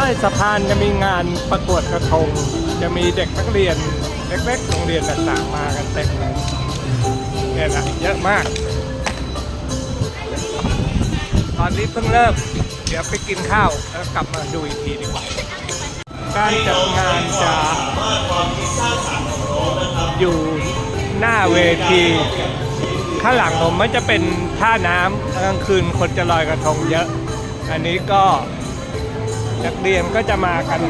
ใต้สะพานจะมีงานประกวดกระทง จะมีเด็กนักเรียนเล็กๆโรงเรียนต่างๆมากันเต็มเลยเนี่ยนะเยอะมาก ตอนนี้เพิ่งเริ่มเดี๋ยวไปกินข้าวแล้วกลับมาดูอีกทีดีกว่า การจัดงานจะอยู่หน้าเวทีข้างหลังผมมันจะเป็นท่าน้ำกลางคืนคนจะลอยกระทงเยอะ อันนี้ก็ นักเรียนก็จะมากัน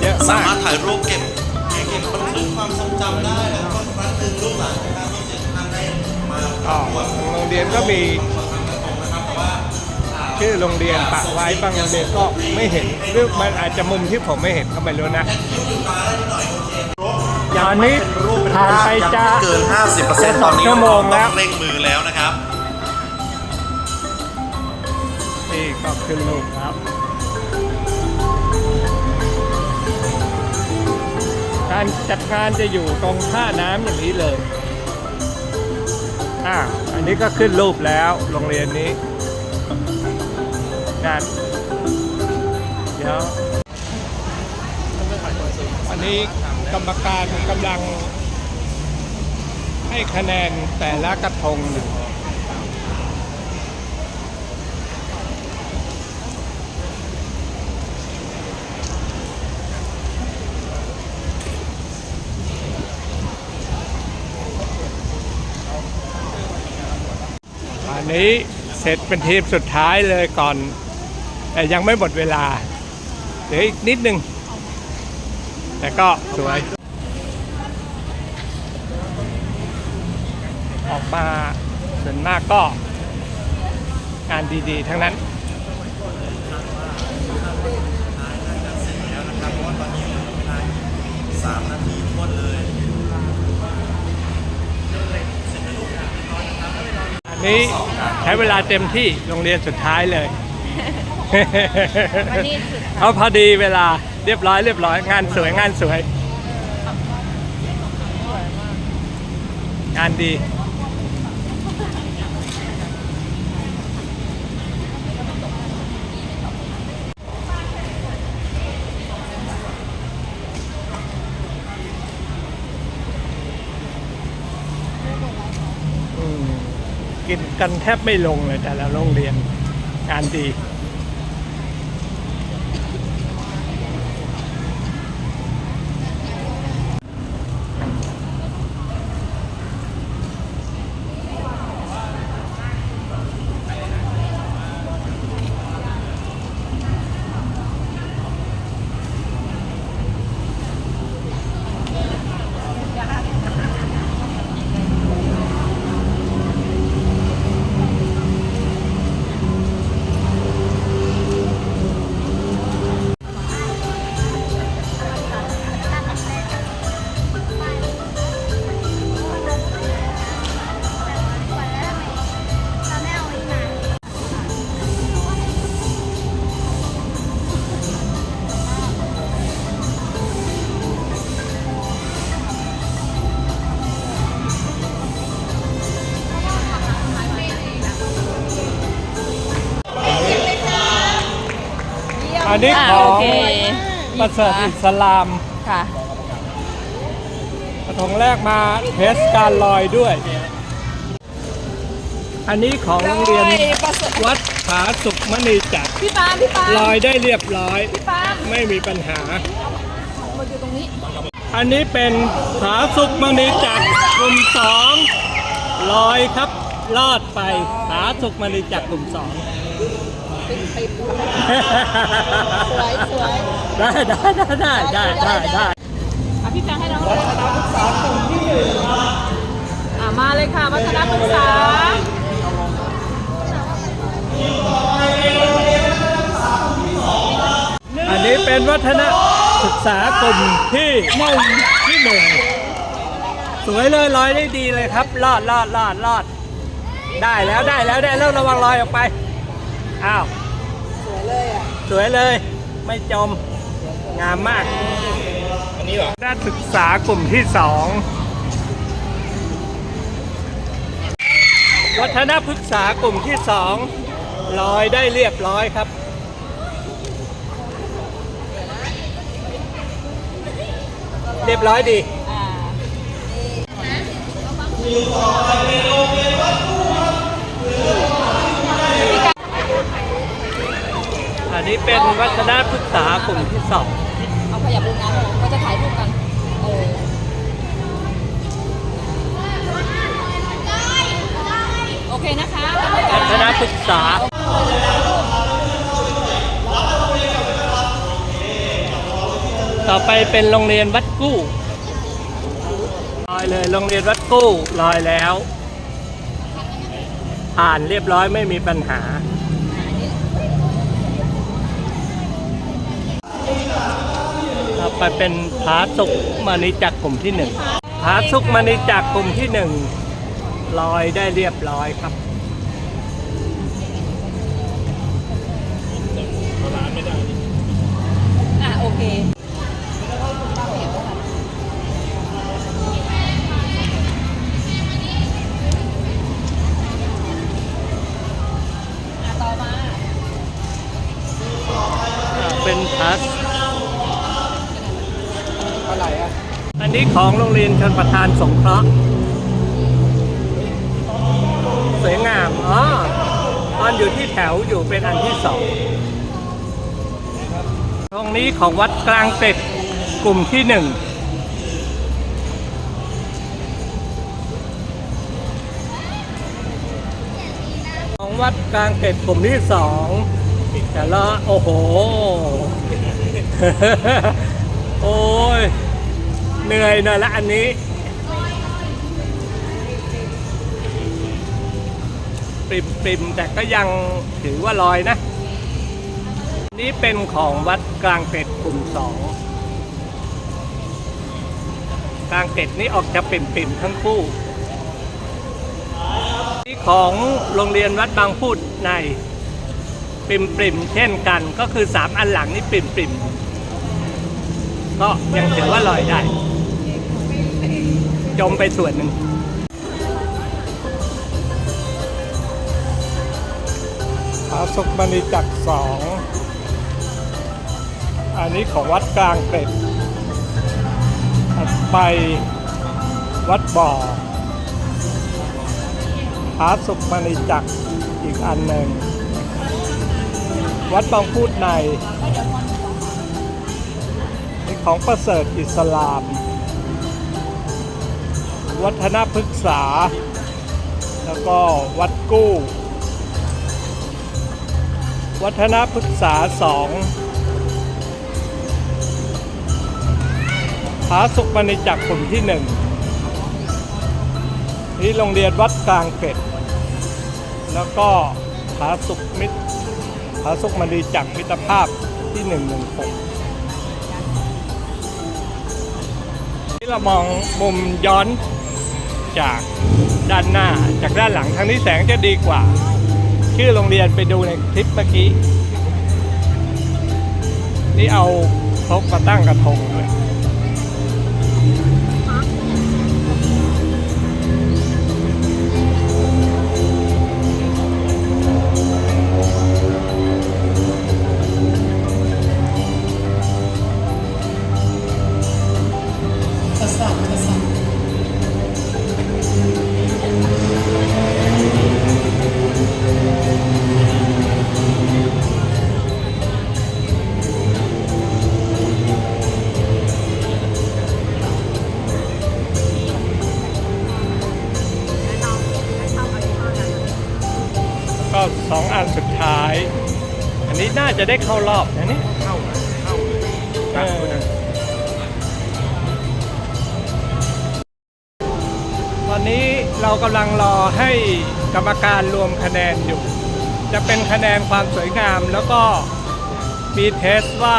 เยอะสามามากรถถ่ายรูปเก็บเก็บบันทึกความทรงจำได้แล้วก็ครั้งหนึ่งลูกหลานนะครับที่เจ็ดท่านได้มาอ๋อโรงเรียนก็มีชื่อโรงเรียนปะไว้บางโรงเรียนก็ไม่เห็นหรือมันอาจจะมุมที่ผมไม่เห็นก็ไม่รู้นะ ตอนนี้ผ่านไปจะ เกิน 50%ตอนนี้ชั่วโมงแล้ว ต้องเร่งมือแล้วนะครับ ก็ขึ้นรูปครับ การจัดงานจะอยู่ตรงท่าน้ำอย่างนี้เลยอ่าอันนี้ก็ขึ้นรูปแล้วโรงเรียนนี้งานเดี๋ยวอันนี้กรรมการกำลังให้คะแนนแต่ละกระทงอยู่ นนี้เสร็จเป็นทีมสุดท้ายเลยก่อน แต่ยังไม่หมดเวลา เดี๋ยวอีกนิดนึง แต่ก็สวย ออกมาส่วนมากก็งานดีๆ ทั้งนั้น 3 นาทีทวนเลย อั นนี้ใช้เวลาเต็มที่โรงเรียนสุดท้ายเลย วันนี้สุดเอาพอดีเวลาเรียบร้อยเรียบร้อยงานสวยงานสวย งานดี กินกันแทบไม่ลงเลยแต่ละโรงเรียนงานดี นนี้อ่าของโอเคประเสริฐอิสลามค่ะ กระทงแรกมาเทสการลอยด้วย อันนี้ของโรงเรียนวัดผาสุขมณีจักรพี่ปามพี่ปามลอยได้เรียบร้อย พี่ปามไม่มีปัญหา มาอยู่ตรงนี้ อันนี้เป็นผาสุขมณีจักรกลุ่มสองลอยครับลอดไปผาสุขมณีจักรกลุ่มสอง สวยสวยได้ได้ได้ได้ได้ได้ได้อะพี่แฟงให้น้องเลยวัฒนปรึกษากลุ่มที่หนึ่งอะมาเลยค่ะวัฒนปรึกษาอันนี้เป็นวัฒนศึกษากลุ่มที่หนึ่งที่หนึ่งสวยเลยลอยได้ดีเลยครับลอดลอดลอดลอดได้แล้วได้แล้วได้แล้วระวังลอยออกไป อ้าว สวยเลย ไม่จม งามมาก อันนี้เหรอด้าศึกษากลุ่มที่สองวัฒนพฤกษากลุ่มที่สองลอยได้เรียบร้อยครับ เรียบร้อยดี อ่าอันนี้เป็นวัฒนปรึกษากลุ่มที่สองเอาขยับลงนะก็จะถ่ายรูปกันเออโอเคนะคะกรรมการวัฒนปรึกษาต่อไปเป็นโรงเรียนวัดกู้ลอยเลยโรงเรียนวัดกู้ลอยแล้ว ผ่านเรียบร้อยไม่มีปัญหา ครับไปเป็นผาสุกมานิจักรกลุ่มที่หนึ่งผาสุกมานิจักรกลุ่มที่หนึ่งลอยได้เรียบร้อยครับ ของโรงเรียนชนประทานสงเคราะห์สวยงามอ๋อตอนอยู่ที่แถวอยู่เป็นอันที่สองตรงนี้ของวัดกลางเป็ดกลุ่มที่หนึ่งของวัดกลางเป็ดกลุ่มที่สองแต่ละโอ้โห โอ้ย เหนื่อยหน่อยละอันนี้ปริมปริมๆแต่ก็ยังถือว่าลอยนะ นี่เป็นของวัดกลางเป็ดกลุ่มสองกลางเป็ดนี่ออกจะปริมปริมๆทั้งคู่นี่ของโรงเรียนวัดบางพูดในปริมปริมๆเช่นกันก็คือสามอันหลังนี่ปริมปริมๆก็ยังถือว่าลอยได้ จมไปส่วนหนึ่งพาสุกมณีจักรสอง อันนี้ของวัดกลางเป็ดไปวัดบ่อพาสุกมณีจักรอีกอันหนึ่ง วัดบางพูดใน ของประเสริฐอิสลาม วัฒนพฤกษา แล้วก็วัดกู้ วัฒนพฤกษาสองพาสุกมณีจักรกลุ่มที่หนึ่งนี่โรงเรียนวัดกลางเป็ด แล้วก็ผาสุกมิตรผาสุกมณีจักรมิตรภาพที่หนึ่งหนึ่งหกนี่เรามองมุมย้อน จากด้านหน้าจากด้านหลังทางนี้แสงจะดีกว่า ชื่อโรงเรียนไปดูในคลิปเมื่อกี้ นี่เอาพกมาตั้งกระทงเลย ก็สองอันสุดท้าย อันนี้น่าจะได้เข้ารอบนะเนี่ยเข้าเข้าตอนนี้เรากำลังรอให้กรรมการรวมคะแนนอยู่ จะเป็นคะแนนความสวยงามแล้วก็มีเทสว่า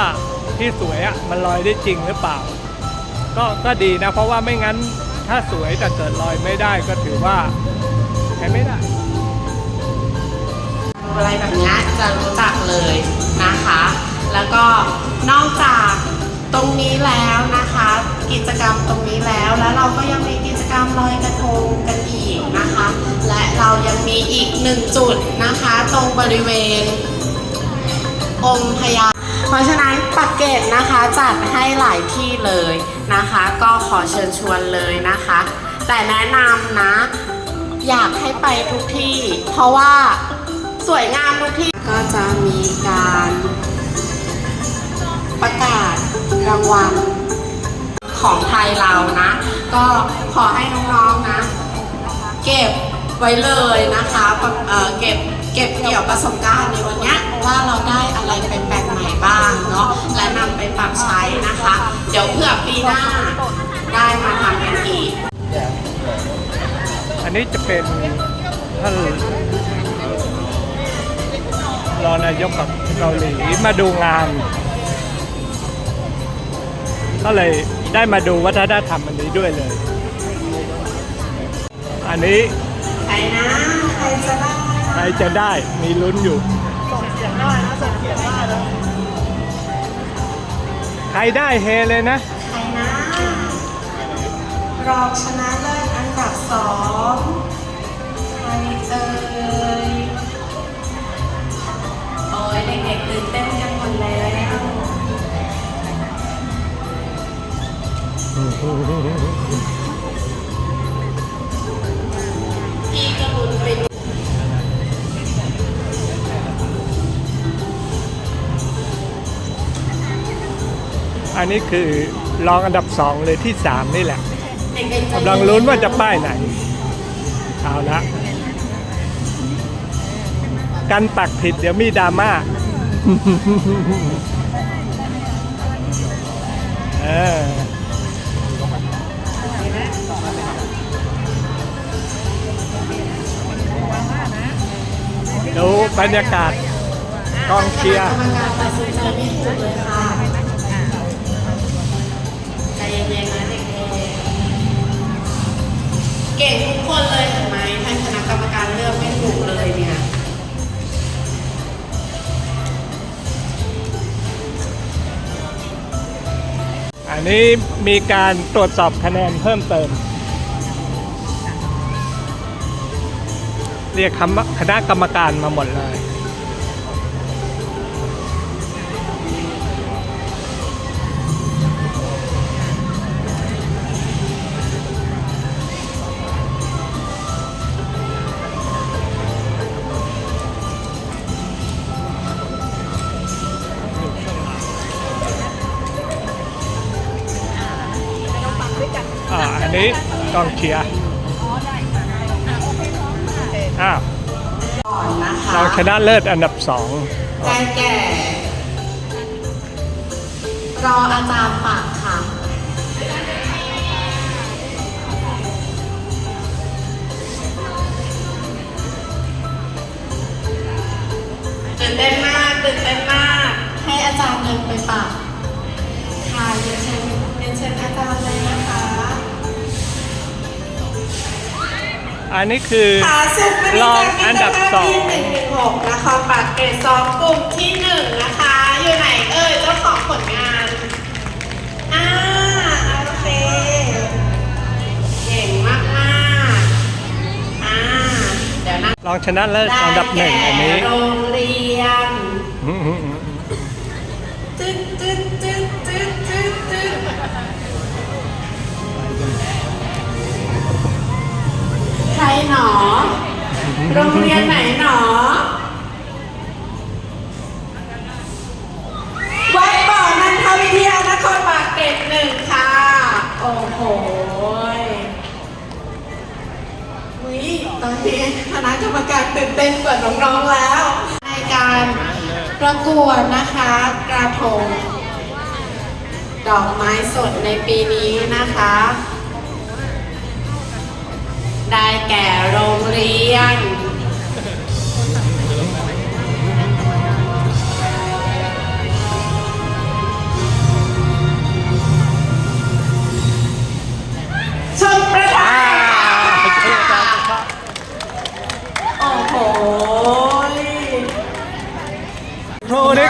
ที่สวยอะมันลอยได้จริงหรือเปล่า ก็ก็ดีนะ เพราะว่าไม่งั้นถ้าสวยแต่เกิดลอยไม่ได้ก็ถือว่าใช้ไม่ได้ อะไรแบบนี้จะรู้จักเลยนะคะ แล้วก็นอกจากตรงนี้แล้วนะคะ กิจกรรมตรงนี้แล้วแล้วเราก็ยังมีกิจกรรมลอยกระทงกันอีกนะคะ และเรายังมีอีกหนึ่งจุดนะคะ ตรงบริเวณ องค์พญาเพราะฉะนั้นปักเกร็ดนะคะจัดให้หลายที่เลยนะคะ ก็ขอเชิญชวนเลยนะคะ แต่แนะนำนะ อยากให้ไปทุกที่ เพราะว่า สวยงามทุกที่ก็จะมีการประกาศรางวัลของไทยเรานะ ก็ขอให้น้องๆนะ เก็บไว้เลยนะคะเอ่อเก็บเก็บเกี่ยวประสบการณ์ในวันเนี้ยว่าเราได้อะไรไปแปลกใหม่บ้างเนาะและนำไปปรับใช้นะคะ เดี๋ยวเผื่อปีหน้าได้มาทำกันอีก อันนี้จะเป็นท่าน รอนายกกับเกาหลีมาดูงาน ก็เลยได้มาดูวัฒนธรรมอันนี้ด้วยเลย อันนี้ใครนะใครจะได้ใครจะได้มีลุ้นอยู่ใครได้เฮเลยนะใครนะรองชนะเลิศอันดับสองใครเอ่ย ตื่นเต้นกันหมดแล้วพี่กระบุนเป็นอันนี้คือรองอันดับสองเลยที่สามนี่แหละเด็กๆกำลังลุ้นว่าจะป้ายไหน เอาละกันปักผิดเดี๋ยวมีดราม่า เออดูบรรยากาศกองเชียร์มการตัดสินใจไม่ถูกเลยค่ะใจเย็นๆนะเด็กๆเก่งทุกคนเลยเห็นไหมท่านคณะกรรมการเลือกไม่ถูกเลยเนี่ย อันนี้มีการตรวจสอบคะแนนเพิ่มเติม เรียกคำคณะกรรมการมาหมดเลย นนี้กองเชียร์อ้าวก่อนนะคะเราชนะเลิศอันดับสองได้แก่ รออาจารย์ปักค่ะ ตื่นเต้นมาก ตื่นเต้นมาก ให้อาจารย์เดินไปปัก อันนี้คือขาสุขมณีรองจากอันดับสองที่หนึ่งหนึ่งหกนครปากเกร็ดสองกลุ่มที่หนึ่งนะคะ อยู่ไหนเอ่ยเจ้าของผลงานอ่าโอเคเก่งมากมากๆอ่าเดี๋ยวนั่งรองชนะเลิศอันดับหนึ่งอันนี้ได้แก่โรงเรียน โรงเรียนไหนหนอวัดบ่อนันทวิทยานครปากเกร็ดหนึ่งค่ะ โอ้โหยอุ๊ยตอนนี้คณะกรรมการตื่นเต้นกว่าน้องๆแล้ว ในการประกวดนะคะ กระทง ดอกไม้สดในปีนี้นะคะ ได้แก่โรงเรียน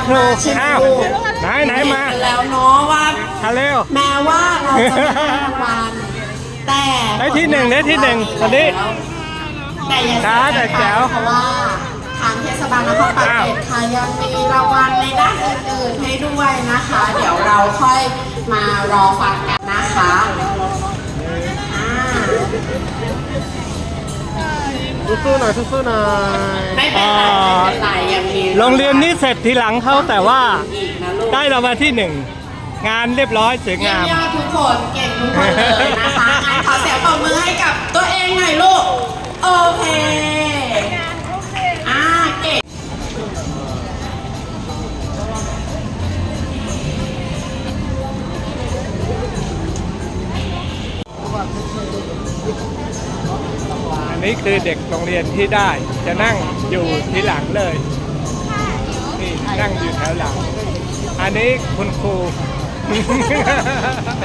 ครูนี่ครูอ้าวไหนไหนมาแล้วเนาะว่าฮัลโหลแม้ว่าเราจะไม่ได้รางวัลแต่ได้ที่หนึ่งได้ที่หนึ่งคนนี้แต่อย่าช้าแต่แจ๋วเพราะว่าทางเทศบาลนครปากเกร็ดค่ะยังมีรางวัลในด้านอื่นๆให้ด้วยนะคะ เดี๋ยวเราค่อยมารอฟังกันนะคะ สู้ๆหน่อยสู้ๆหน่อยไม่เป็นไรไม่เป็นไรยังมีโรงเรียนนี้เสร็จทีหลังเขาแต่ว่าอีกนะลูกได้รางวัลที่หนึ่งงานเรียบร้อยสวยเยี่ยงามม ยอดทุกคนเก่งทุกคนเลยนะคะงั้นขอเสียงปรบมือให้กับตัวเองหน่อยลูก โอเคอ่าเก่งอั นนี้คือเด็กโรงเรียนที่ได้ จะนั่งอยู่ทีหลังเลยนี่นั่งอยู่แถวหลัง อันนี้คุณครูใ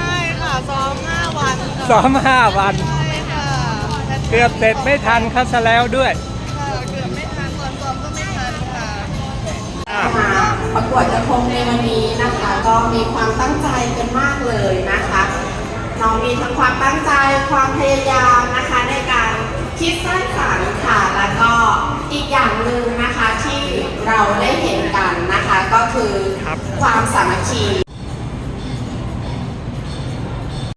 ช่ค่ะซ้อม5วันค่ะซ้อมห้าวัน ใช่ค่ะแต่เกือบเสร็จไม่ทันเขาซะแล้วด้วยค่ะเกือบไม่ทันตอนซ้อมก็ไม่ทันค่ะมาประกวดกระทงในวันนี้นะคะ ก็มีความตั้งใจกันมากเลยนะคะน้องมีทั้งความตั้งใจความพยายามนะคะในการ คิดสร้างสรรค์ค่ะ แล้วก็อีกอย่างหนึ่งนะคะที่เราได้เห็นกันนะคะก็คือครับความสามัคคี